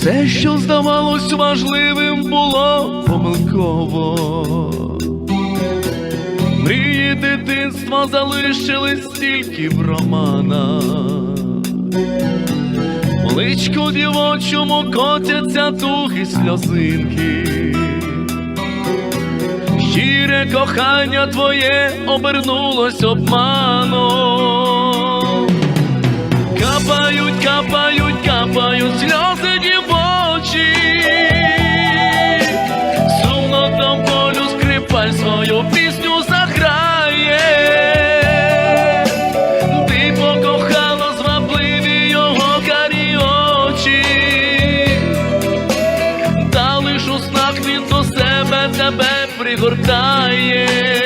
Все, що здавалось важливим, було помилково. Мрії дитинства залишились тільки в романах. Личку дівочому котяться туги сльозинки. Щире кохання твоє обернулось обманом. Капають, капають Паль свою пісню заграє, ти покохала звабливі його карі очі, та лиш у снах він до себе тебе пригортає.